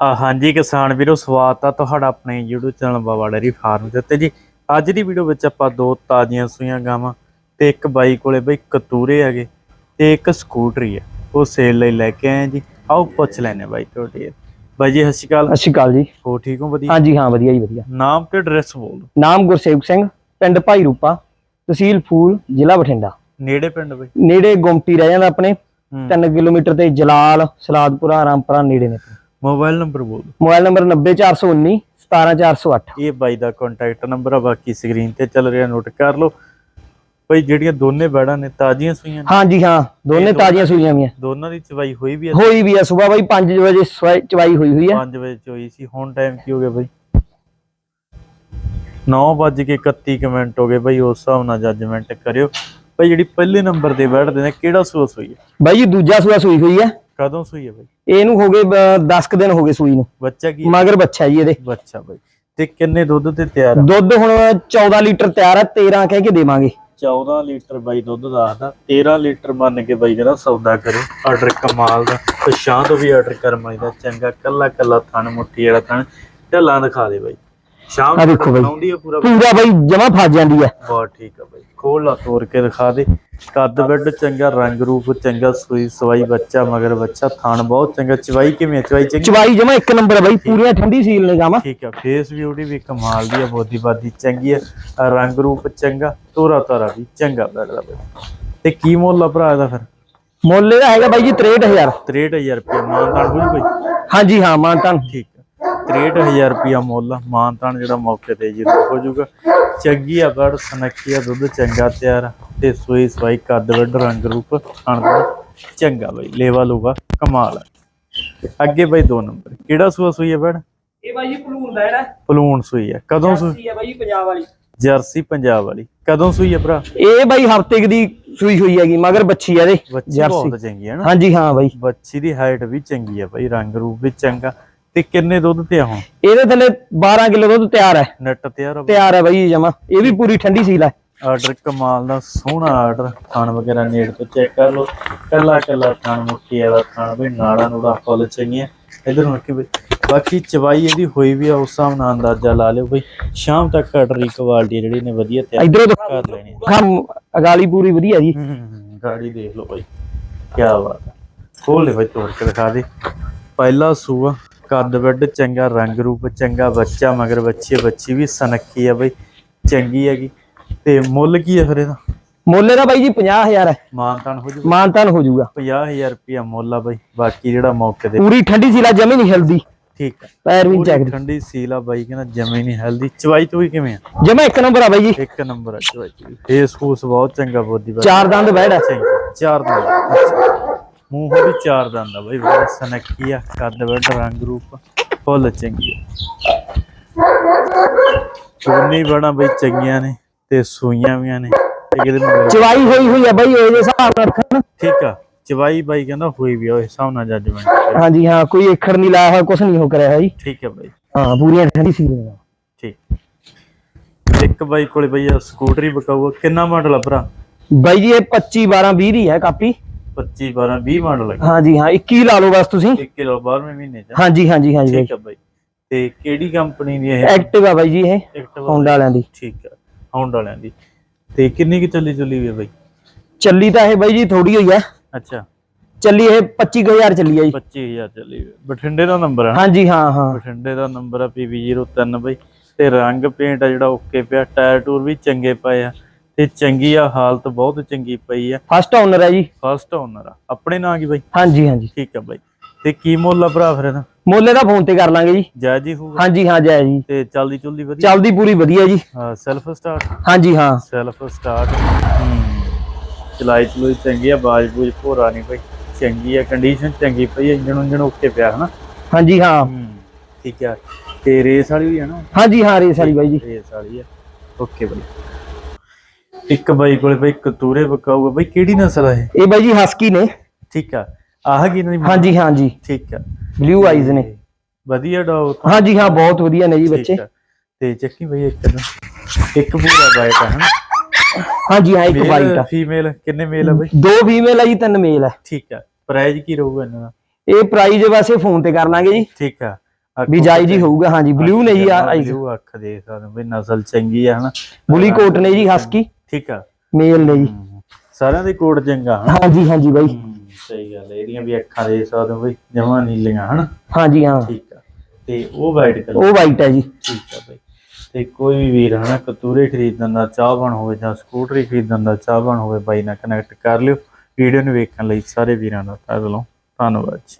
ਹਾਂਜੀ ਕਿਸਾਨ ਵੀਰੋ ਸਵਾਗਤ ਆ ਤੁਹਾਡਾ ਆਪਣੇ YouTube channel Baba dairy farm ਉੱਤੇ ਜੀ। ਅੱਜ ਦੀ ਵੀਡੀਓ ਵਿੱਚ ਆਪਾਂ ਦੋ ਤਾਜ਼ੀਆਂ ਸੂਈਆਂ ਗਾਵਾਂ ਤੇ ਇੱਕ ਬਾਈ ਕੋਲੇ ਬਈ ਕਤੂਰੇ ਹੈਗੇ ਤੇ ਇੱਕ ਸਕੂਟਰੀ ਹੈ। ਉਹ ਸੇਲ ਲਈ ਲੈ ਕੇ ਆਏ ਜੀ। ਆਓ ਪੁੱਛ ਲੈਨੇ ਬਾਈ ਤੁਹਾਡੇ। ਬਾਈ ਜੀ ਸਤਿ ਸ਼੍ਰੀ ਅਕਾਲ। ਸਤਿ ਸ਼੍ਰੀ ਅਕਾਲ ਜੀ। ਹੋ ਠੀਕ ਹੋ? ਵਧੀਆ? ਹਾਂਜੀ ਹਾਂ ਵਧੀਆ ਜੀ ਵਧੀਆ। ਨਾਮ ਤੇ ਐਡਰੈਸ ਬੋਲ। ਨਾਮ ਗੁਰਸੇਵਕ ਸਿੰਘ ਪਿੰਡ ਭਾਈ ਰੂਪਾ ਤਹਿਸੀਲ ਫੂਲ ਜ਼ਿਲ੍ਹਾ ਬਠਿੰਡਾ। ਨੇੜੇ ਪਿੰਡ ਬਈ? ਨੇੜੇ ਗੁੰਮਟੀ ਰਹਿ ਜਾਂਦਾ ਆਪਣੇ। ਹੂੰ। 3 ਕਿਲੋਮੀਟਰ ਤੇ ਜਲਾਲ ਸਲਾਦਪੁਰਾ ਰਾਮਪੁਰਾ ਨੇੜੇ ਨੇ। ਮੋਬਾਈਲ ਨੰਬਰ ਬੋਲ। ਮੋਬਾਈਲ ਨੰਬਰ 90419 17408 ਇਹ ਬਾਈ ਦਾ ਕੰਟੈਕਟ ਨੰਬਰ ਆ ਬਾਕੀ ਸਕਰੀਨ ਤੇ ਚੱਲ ਰਿਹਾ ਨੋਟ ਕਰ ਲਓ। ਬਈ ਜਿਹੜੀਆਂ ਦੋਨੇ ਬੈੜਾਂ ਨੇ ਤਾਜ਼ੀਆਂ ਸੂਈਆਂ ਨੇ। ਹਾਂਜੀ ਹਾਂ ਦੋਨੇ ਤਾਜ਼ੀਆਂ ਸੂਈਆਂ ਵੀਆਂ ਦੋਨਾਂ ਦੀ ਚਵਾਈ ਹੋਈ ਵੀ ਹੈ ਹੋਈ ਵੀ ਆ ਸਵੇਰ ਬਾਈ 5 ਵਜੇ ਚਵਾਈ ਹੋਈ ਹੋਈ ਆ। 5 ਵਜੇ ਚ ਹੋਈ ਸੀ ਹੁਣ ਟਾਈਮ ਕੀ ਹੋ ਗਿਆ ਬਈ? 9:31 ਮਿੰਟ ਹੋ ਗਏ ਬਈ ਉਸ ਹਿਸਾਬ ਨਾਲ ਜੱਜਮੈਂਟ ਕਰਿਓ। ਬਈ ਜਿਹੜੀ ਪਹਿਲੇ ਨੰਬਰ ਤੇ ਬੈਠਦੇ ਨੇ ਕਿਹੜਾ ਸੂਸ ਹੋਈ ਹੈ ਬਾਈ ਜੀ ਦੂਜਾ ਸੂਆ ਸੂਈ ਹੋਈ ਆ। ਕਦੋਂ ਸੂਈ ਹੈ ਬਈ? ਇਹਨੂੰ ਹੋ ਗਏ 10 ਦਿਨ ਹੋ ਗਏ ਸੂਈ ਨੂੰ। ਬੱਚਾ ਕੀ ਹੈ? ਮਗਰ ਬੱਚਾ ਜੀ ਇਹਦੇ। ਬੱਚਾ ਬਈ। ਤੇ ਕਿੰਨੇ ਦੁੱਧ ਤੇ ਤਿਆਰ ਆ? ਦੁੱਧ ਹੁਣ 14 ਲੀਟਰ ਤਿਆਰ ਆ 13 ਕਹਿ ਕੇ ਦੇਵਾਂਗੇ। 14 ਲੀਟਰ ਬਾਈ ਦੁੱਧ ਦੱਸਦਾ 13 ਲੀਟਰ ਮੰਨ ਕੇ ਬਾਈ ਕਹਿੰਦਾ ਸੌਦਾ ਕਰੇ। ਆਰਡਰ ਕਮਾਲ ਦਾ ਤੇ ਸ਼ਾਂ ਤੋਂ ਵੀ ਆਰਡਰ ਕਰ ਦਾ। ਚੰਗਾ ਕੱਲਾ ਕੱਲਾ ਥਣ ਮੁੱਠੀ ਵਾਲਾ ਥਣ। ਢੱਲਾਂ ਦਿਖਾ ਦੇ ਬਾਈ। ਸ਼ਾਮ ਆਹ ਦੇਖੋ ਬਾਈ। ਆਉਂਦੀ ਆ ਪੂਰਾ ਪੂਰਾ ਬਾਈ ਜਮਾ ਫਸ ਜਾਂਦੀ ਆ। ਬਹੁਤ ਠੀਕ ਆ ਬਾਈ। ਖੋਲ ਲਾ ਤੋੜ ਕੇ ਦਿਖਾ ਦੇ। ਕੱਦ ਬੈੱਡ ਚੰਗਾ ਰੰਗ ਰੂਪ ਚੰਗਾ ਸੂਈ ਸਵਾਈ ਬੱਚਾ ਮਗਰ ਬੱਚਾ ਥਣ ਬਹੁਤ ਚੰਗਾ। ਚਵਾਈ ਕਿਵੇਂ ਆ? ਚਵਾਈ ਚੰਗੀ? ਚਵਾਈ ਜਮਾ ਇੱਕ ਨੰਬਰ ਆ ਬਾਈ ਪੂਰੀਆਂ ਠੰਡੀ ਸੀਲ ਨੇ ਜਾਵਾਂ ਠੀਕ ਆ ਫੇਸ ਬਿਊਟੀ ਵੀ ਕਮਾਲ ਦੀ ਆ ਬੋਦੀ ਬਾਦੀ ਚੰਗੀ ਆ। ਰੰਗ ਰੂਪ ਚੰਗਾ ਤੋਰਾ ਤਾਰਾ ਵੀ ਚੰਗਾ ਬੈੱਡ ਦਾ ਬਾਈ। ਤੇ ਕੀ ਮੁੱਲ ਆ ਭਰਾ ਇਹਦਾ ਫਿਰ? ਮੁੱਲ ਇਹਦਾ ਹੈਗਾ ਬਾਈ ਜੀ 63000 63000 ਰੁਪਏ ਮਾਨਤਾਨ ਹੋਈ ਕੋਈ? ਹਾਂਜੀ ਹਾਂ ਮਾਨਤਾਨ। ਠੀਕ ਆ। 63000 ਰੁਪਏ ਮੁੱਲ ਆ ਮਾਨਤਾਨ ਜਿਹੜਾ ਮੌਕੇ ਤੇ ਜੀ ਹੋ ਜਾਊਗਾ ਚੰਗੀ ਆ ਬੜ ਆ ਦੁੱਧ ਚੰਗਾ ਤਿਆਰ ਆ ਤੇ ਸੋਈ ਸਵਾਈ ਕੱਦ ਵੱਡ ਰੰਗ ਰੂਪ ਖਾਣ ਦਾ ਚੰਗਾ ਬਈ ਲੇਵਾ ਲੂਗਾ ਕਮਾਲ ਆ। ਅੱਗੇ ਬਈ ਦੋ ਨੰਬਰ ਕਿਹੜਾ ਸੂਆ ਸੂਈ ਆ ਬੜ ਇਹ ਬਾਈ ਜੀ ਪਲੂਨ ਦਾ ਜਿਹੜਾ। ਪਲੂਣ ਸੂਈ ਆ। ਕਦੋਂ ਸੂਈ? ਹੈ ਬਾਈ ਪੰਜਾਬ ਵਾਲੀ। ਜਰਸੀ ਪੰਜਾਬ ਵਾਲੀ। ਕਦੋਂ ਸੂਈ ਆ ਭਰਾ? ਇਹ ਬਾਈ ਹਫ਼ਤੇ ਦੀ ਸੂਈ ਹੋਈ ਹੈਗੀ ਮਗਰ ਬੱਚੀ ਆ ਇਹਦੇ ਬੱਚੀ ਬਹੁਤ ਚੰਗੀ ਹੈ ਨਾ। ਹਾਂਜੀ ਹਾਂ ਬਾਈ। ਬੱਚੀ ਦੀ ਹਾਈਟ ਵੀ ਚੰਗੀ ਆ ਬਈ ਰੰਗ ਰੂਪ ਵੀ ਚੰਗਾ। ਤੇ ਕਿੰਨੇ ਦੁੱਧ ਤੇ ਆ ਹੁਣ? ਇਹਦੇ ਥੱਲੇ 12 ਕਿਲੋ ਦੁੱਧ ਤਿਆਰ ਹੈ। ਨੈਟ ਤਿਆਰ ਆ ਤਿਆਰ ਹੈ ਬਾਈ ਜਮਾ। ਇਹ ਵੀ ਪੂਰੀ ਠੰਡੀ ਸੀਲ ਹੈ ਆਰਡਰ ਕਮਾਲ ਦਾ ਸੋਹਣਾ ਆਰਡਰ। ਖਾਣ ਵਗੈਰਾ ਨੇੜ ਤੋਂ ਚੈੱਕ ਕਰ ਲਓ। ਕੱਲਾ ਕੱਲਾ ਖਾਣ ਮੁੱਕੀ ਵਾਲਾ ਖਾਣ ਵੀ ਨਾੜਾ ਨੂੜਾ ਫੁੱਲ ਚੰਗੀਆਂ। ਇਧਰ ਨੂੰ ਬਈ ਬਾਕੀ ਚਵਾਈ ਇਹਦੀ ਹੋਈ ਵੀ ਆ ਉਸ ਹਿਸਾਬ ਨਾਲ ਅੰਦਾਜ਼ਾ ਲਾ ਲਿਓ ਬਈ। ਸ਼ਾਮ ਤੱਕ ਆਰਡਰ ਕੁਆਲਿਟੀ ਜਿਹੜੀ ਨੇ ਵਧੀਆ ਤਿਆਰ ਇਧਰੋਂ ਕਰ ਲੈਣੀ ਹਮ ਅਗਾਲੀ ਪੂਰੀ ਵਧੀਆ ਜੀ। ਗਾੜੀ ਦੇਖ ਲਓ ਬਈ। ਕੀ ਬਾਤ ਹੈ ਖੋਲ ਲੈ ਬਈ ਤੋੜ ਕੇ ਦਿਖਾ ਦੇ। ਪਹਿਲਾ ਸੂਆ। ਕੱਦ ਵੱਡ ਚੰਗਾ ਰੰਗ ਰੂਪ ਚੰਗਾ ਬੱਚਾ ਮਗਰ ਬੱਚੇ ਬੱਚੀ ਵੀ ਸਨੱਖੀ ਆ ਬਈ ਚੰਗੀ ਹੈਗੀ। ਤੇ ਮੁੱਲ ਕੀ ਹੈ ਫਿਰ ਇਹਦਾ? ਮੁੱਲ ਇਹਦਾ ਬਾਈ ਜੀ 50000 ਹੈ। ਮਾਨਤਾਨ ਹੋ ਜੂ ਮਾਨਤਾਨ ਹੋ ਜਾਊਗਾ। 50000 ਰੁਪਇਆ ਮੁੱਲ ਆ ਬਈ ਬਾਕੀ ਜਿਹੜਾ ਮੌਕੇ ਤੇ ਪੂਰੀ ਠੰਡੀ ਸੀਲ ਜਮੀ ਨਹੀਂ ਹਿਲਦੀ। ਠੀਕ ਪੈਰ ਵੀ ਚੈੱਕ ਠੰਡੀ ਸੀਲ ਬਾਈ ਕਹਿੰਦਾ ਜਮੇ ਨਹੀਂ ਹੈਲਦੀ। ਚਵਾਈ ਚੋਈ ਕਿਵੇਂ ਆ? ਜਮਾ ਇੱਕ ਨੰਬਰ ਆ ਬਾਈ ਜੀ। ਇੱਕ ਨੰਬਰ ਆ ਚਵਾਈ ਫੇਸ ਫੂਸ ਬਹੁਤ ਚੰਗਾ ਬੋਦੀ ਬਾਈ। ਚਾਰ ਦੰਦ ਬੈੜ ਹੈ ਚਾਰ ਦੰਦ। ਮੂੰਹ ਵੀ ਚਾਰ ਦੰਦ ਆ ਬਈ ਬੜਾ ਸਨੱਖੀ ਆ ਕੱਦ ਵੱਡ ਰੰਗ ਰੂਪ ਫੁੱਲ ਚੰਗੀ ਆ। ਚੁੰਨੀ ਬੜਾ ਬਈ ਚੰਗੀਆਂ ਨੇ ਤੇ ਸੂਈਆਂ ਵੀਆਂ ਨੇ। ਚਵਾਈ ਹੋਈ ਹੋਈ ਆ ਬਾਈ ਉਹਦੇ ਹਿਸਾਬ ਨਾਲ ਰੱਖਣ। ਠੀਕ ਆ ਚਵਾਈ ਬਾਈ ਕਹਿੰਦਾ ਹੋਈ ਵੀ ਉਹ ਹਿਸਾਬ ਨਾਲ ਜੱਜਮੈਂਟ ਹਾਂਜੀ ਹਾਂ ਕੋਈ ਏਖੜ ਨਹੀਂ ਲਾਇਆ ਹੋਇਆ ਕੁਛ ਨਹੀਂ ਹੋ ਕਰਿਆ ਹੈ ਜੀ। ਠੀਕ ਹੈ ਬਾਈ। ਹਾਂ ਪੂਰੀਆਂ ਠੰਡੀ ਨੇ ਠੀਕ। ਇੱਕ ਬਾਈ ਕੋਲੇ ਬਈ ਸਕੂਟਰੀ ਬਕਾਊਗਾ ਕਿੰਨਾ ਮਾਡਲ ਆ ਭਰਾ? ਬਾਈ ਜੀ ਇਹ 25 12 20 ਦੀ ਹੈ ਕਾਪੀ। 25 12 20 ਮਾਡਲ ਹੈ ਹਾਂਜੀ ਹਾਂ 21 ਲਾ ਲਓ ਬਸ ਤੁਸੀਂ। 1 ਕਿਲੋ 12ਵੇਂ ਮਹੀਨੇ ਚ। ਹਾਂਜੀ ਹਾਂਜੀ ਹਾਂਜੀ ਠੀਕ ਹੈ ਬਾਈ। ਤੇ ਕਿਹੜੀ ਕੰਪਨੀ ਦੀ ਇਹ? ਐਕਟਿਵ ਆ ਬਾਈ ਜੀ ਇਹ? ਹੋਂਡਾ ਵਾਲਿਆਂ ਦੀ। ਠੀਕ ਹੈ ਹੌਂਡਾ ਵਾਲਿਆਂ ਦੀ। ਤੇ ਕਿੰਨੀ ਕੀ ਚੱਲੀ ਚੱਲੀ ਵੀ ਹੈ ਬਾਈ? ਚੱਲੀ ਤਾਂ ਇਹ ਬਾਈ ਜੀ ਥੋੜੀ ਹੋਈ ਹੈ ਅੱਛਾ। ਚੱਲੀ ਇਹ 25000 ਚੱਲੀ ਆ ਜੀ। 25000 ਚੱਲੀ। ਹੋਈ ਹੈ। ਬਠਿੰਡੇ ਦਾ ਨੰਬਰ ਹੈ? ਹਾਂਜੀ ਹਾਂ ਹਾਂ। ਬਠਿੰਡੇ ਦਾ ਨੰਬਰ ਆ PB03 ਬਾਈ। ਤੇ ਰੰਗ ਪੇਂਟ ਆ ਜਿਹੜਾ ਓਕੇ ਪਿਆ। ਟਾਇਰ ਟੂਰ ਵੀ ਚੰਗੇ ਪਏ ਆ। ਤੇ ਚੰਗੀ ਆ ਹਾਲਤ ਬਹੁਤ ਚੰਗੀ ਪਈ ਆ। ਫਸਟ ਓਨਰ ਹੈ ਜੀ। ਫਸਟ ਓਨਰ ਆ। ਆਪਣੇ ਨਾਂ ਕੀ ਬਾਈ? ਹਾਂਜੀ ਹਾਂਜੀ। ਠੀਕ ਆ ਬਾਈ। ਤੇ ਕੀ ਮੁੱਲ ਆ ਭਰਾ ਫਿਰ ਇਹਦਾ? ਮੋਲੇ ਦਾ ਫੋਨ ਤੇ ਕਰ ਲਾਂਗੇ ਜੀ। ਜਾਇਜ਼ ਹੀ ਹੋਊਗਾ। ਹਾਂਜੀ ਹਾਂ ਜੈ ਜੀ। ਤੇ ਚੱਲਦੀ ਚੁਲਦੀ ਵਧੀਆ? ਚੱਲਦੀ ਪੂਰੀ ਵਧੀਆ ਜੀ। ਸੈਲਫ ਸਟਾਰਟ ਹਾਂਜੀ ਹਾਂ। ਸੈਲਫ ਸਟਾਰਟ ਚਲਾਈ ਚਲੂਈ ਚੰਗੀ ਆ ਬਾਜ ਬੂਜ ਭੋਰਾ ਨਹੀਂ ਪਈ ਚੰਗੀ ਆ ਕੰਡੀਸ਼ਨ ਚੰਗੀ ਪਈ ਇੰਜਣ ਉਂਜਣ ਓਕੇ ਪਿਆ ਹਨਾ? ਹਾਂਜੀ ਹਾਂ। ਠੀਕ ਆ। ਤੇ ਰੇਸ ਵਾਲੀ ਵੀ ਹੈ ਨਾ? ਹਾਂਜੀ ਹਾਂ ਰੇਸ ਵਾਲੀ ਬਾਈ ਜੀ। ਰੇਸ ਵਾਲੀ ਆ। ਓਕੇ ਬਾਈ। ਇੱਕ ਬਾਈ ਕੋਲੇ ਬਾਈ ਕਤੂਰੇ ਬਕਾਊਗਾ ਬਾਈ ਕਿਹੜੀ ਨਸਲ ਆ ਇਹ? ਇਹ ਬਾਈ ਜੀ ਹਸਕੀ ਨੇ। ਠੀਕ ਆ। ਆਹ ਕੀ ਨਹੀਂ ਹਾਂਜੀ ਹਾਂਜੀ। ਠੀਕ ਆ। ਬਲੂ ਆਈਜ਼ ਨੇ। ਵਧੀਆ ਡੌਗ ਹਾਂਜੀ ਹਾਂ ਬਹੁਤ ਵਧੀਆ ਨੇ ਜੀ ਬੱਚੇ। ਤੇ ਚੱਕੀ ਬਈ ਇੱਕ ਨੂੰ। ਇੱਕ ਪੂਰਾ ਬਾਈਟ ਹੈ ਹਨਾ? ਹਾਂਜੀ ਹਾਂ ਇੱਕ ਵਾਈਟ ਆ। ਫੀਮੇਲ ਕਿੰਨੇ ਮੇਲ ਆ ਬਈ? ਦੋ ਫੀਮੇਲ ਆ ਜੀ ਤਿੰਨ ਮੇਲ ਆ। ਠੀਕ ਆ। ਪ੍ਰਾਈਜ਼ ਕੀ ਰਹੂਗਾ ਇਹਨਾਂ ਦਾ? ਇਹ ਪ੍ਰਾਈਜ਼ ਵੈਸੇ ਫੋਨ ਤੇ ਕਰ ਲਾਂਗੇ ਜੀ। ਠੀਕ ਆ। ਵੀ ਜਾਇਜ਼ ਹੀ ਹੋਊਗਾ ਹਾਂਜੀ। ਬਲੂ ਨੇ ਜੀ ਆ ਬਲੂ ਅੱਖ ਦੇ ਸਕਦੇ ਵੀ ਨਸਲ ਚੰਗੀ ਆ ਹਨਾ? ਬੁਲੀ ਕੋਟ ਨੇ ਜੀ ਹਸਕੀ। ਠੀਕ ਆ? ਮੇਲ ਨੇ ਜੀ। ਸਾਰਿਆਂ ਦੀ ਕੋਟ ਚੰਗਾ ਹਨਾ? ਹਾਂਜੀ ਹਾਂਜੀ ਬਾਈ। ਸਹੀ ਗੱਲ ਹੈ। ਇਹਦੀਆਂ ਵੀ ਅੱਖਾਂ ਦੇ ਸਕਦੇ ਹੋ ਬਈ ਜਮਾ ਨੀਲੀਆਂ ਹਨਾ? ਹਾਂਜੀ ਹਾਂ। ਠੀਕ ਆ। ਤੇ ਉਹ ਵਾਈਟ ਕਲਰ ਉਹ ਵਾਈਟ ਹੈ ਜੀ। ਠੀਕ ਆ ਬਈ। ਤੇ ਕੋਈ ਵੀ ਵੀਰ ਹਨਾ ਕਤੂਰੇ ਖਰੀਦਣ ਦਾ ਚਾਹਵਾਨ ਹੋਵੇ ਜਾਂ ਸਕੂਟਰੀ ਖਰੀਦਣ ਦਾ ਚਾਹਵਾਨ ਹੋਵੇ ਬਾਈ ਨਾਲ ਕਨੈਕਟ ਕਰ ਲਿਓ। ਵੀਡੀਓ ਨੂੰ ਵੇਖਣ ਲਈ ਸਾਰੇ ਵੀਰਾਂ ਦਾ ਤਹਿ ਦਿਲੋਂ ਧੰਨਵਾਦ ਜੀ।